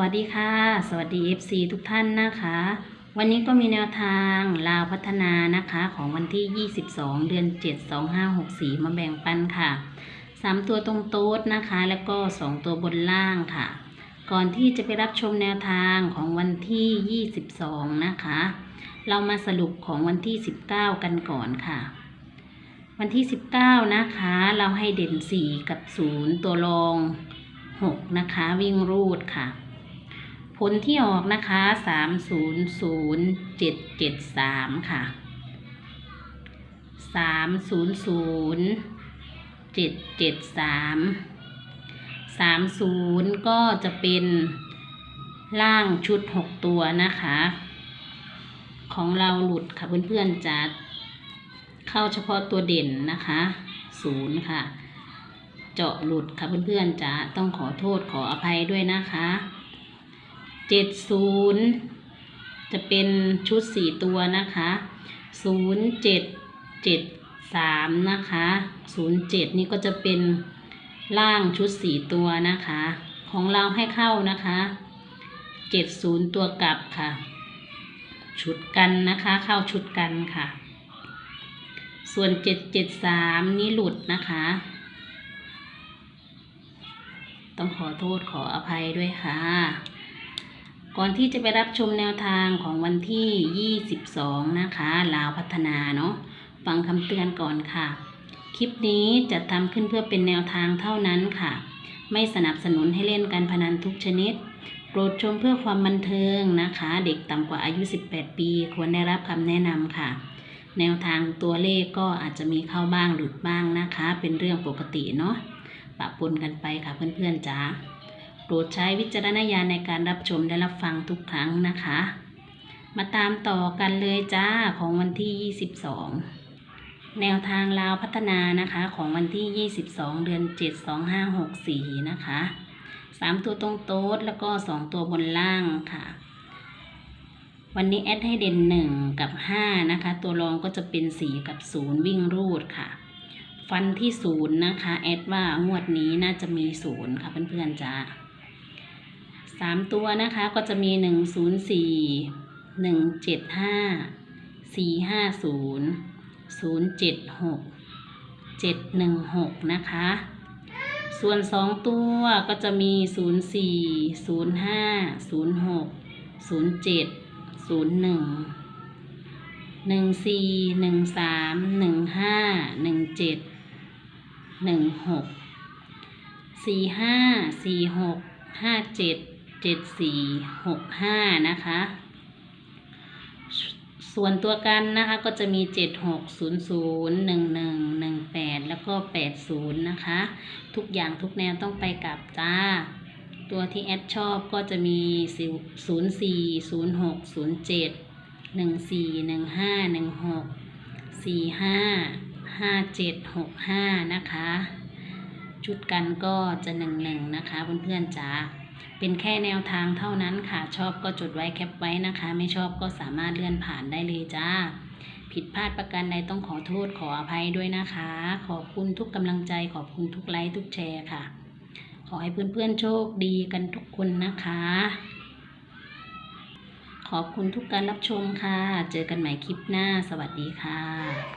วัสดีค่ะ สวัสดี FC ทุกท่านนะคะ วันนี้ก็มีแนวทางลาวพัฒนานะคะของวันที่ 22 เดือน 7 2564 มาแบ่งปันค่ะ 3 ตัวตรงโต๊ดนะคะ แล้วก็ 2 ตัวบนล่างค่ะ ก่อนที่จะไปรับชมแนวทางของวันที่ 22 นะคะ เรามาสรุปของวันที่ 19 กันก่อนค่ะวันที่ 19 นะคะ เราให้เด่น 4 กับ 0 ตัวรอง 6 นะคะ วิ่งรูดค่ะ ผลที่ออกนะคะ300773ค่ะ300773 30ก็จะเป็นล่างชุด6ตัวนะคะ ของเราหลุดค่ะเพื่อนๆจะเข้าเฉพาะตัวเด่นนะคะ0ค่ะ เจาะหลุดค่ะเพื่อนๆจะต้องขอโทษขออภัยด้วยนะคะ เจ็ดศูนย์จะเป็นชุดสี่ตัวนะคะศูนย์เจ็ดเจ็ดสามนะคะศูนย์เจ็ดนี่ก็จะเป็นล่างชุดสี่ตัวนะคะ ของเราให้เข้านะคะเจ็ดศูนย์ตัวกลับค่ะ ชุดกันนะคะเข้าชุดกันค่ะ ส่วนเจ็ดเจ็ดสามนี่หลุดนะคะต้องขอโทษขออภัยด้วยค่ะ ก่อนที่จะไปรับชมแนวทางของวันที่ 22 นะคะลาวพัฒนาเนาะฟังคำเตือนก่อนค่ะ คลิปนี้จะทำขึ้นเพื่อเป็นแนวทางเท่านั้นค่ะ ไม่สนับสนุนให้เล่นการพนันทุกชนิดโปรดชมเพื่อความบันเทิงนะคะ เด็กต่ำกว่าอายุ 18 ปี ควรได้รับคำแนะนำค่ะ แนวทางตัวเลขก็อาจจะมีเข้าบ้างหลุดบ้างนะคะ เป็นเรื่องปกติเนาะปะปนกันไปค่ะเพื่อนๆจ้า โปรดใช้วิจารณญาณในการรับชมและรับฟังทุกครั้งนะคะ มาตามต่อกันเลยจ้าของวันที่ 22 แนวทางลาวพัฒนานะคะของวันที่ 22 เดือน 7 2564 นะคะ 3 ตัวตรงโต๊ดแล้วก็ 2 ตัวบนล่างค่ะวันนี้แอดให้เด่น 1 กับ 5 นะคะ ตัวรองก็จะเป็น 4 กับ 0 วิ่งรูดค่ะ ฟันที่ศูนย์นะคะ แอดว่างวดนี้น่าจะมีศูนย์ค่ะเพื่อนๆจ้า สามตัวนะคะก็จะมีหนึ่งศูนย์สี่หนึ่งเจ็ดห้าสี่ห้าศูนย์ศูนย์เจ็ดหกเจ็ดหนึ่งหกนะคะ ส่วนสองตัวก็จะมีศูนย์สี่ศูนย์ห้าศูนย์หกศูนย์เจ็ดศูนย์หนึ่งหนึ่งสี่หนึ่งสามหนึ่งห้าหนึ่งเจ็ดหนึ่งหกสี่ห้าสี่หกห้าเจ็ด เจ็ดสี่หกห้านะคะ ส่วนตัวกันนะคะก็จะมีเจ็ดหกศูนย์ศูนย์หนึ่งหนึ่งหนึ่งแปดแล้วก็แปดศูนย์นะคะ ทุกอย่างทุกแนวต้องไปกับจ้า ตัวที่แอดชอบก็จะมีศูนย์สี่ศูนย์หกศูนย์เจ็ดหนึ่งสี่หนึ่งห้าหนึ่งหกสี่ห้าห้าเจ็ดหกห้านะคะ ชุดกันก็จะหนึ่งหนึ่งนะคะเพื่อนๆจ๋า เป็นแค่แนวทางเท่านั้นค่ะ ชอบก็จดไว้แคปไว้นะคะ ไม่ชอบก็สามารถเลื่อนผ่านได้เลยจ้า ผิดพลาดประการใดต้องขอโทษขออภัยด้วยนะคะ ขอบคุณทุกกำลังใจ ขอบคุณทุกไลค์ทุกแชร์ค่ะ ขอให้เพื่อนๆโชคดีกันทุกคนนะคะ ขอบคุณทุกการรับชมค่ะ เจอกันใหม่คลิปหน้า สวัสดีค่ะ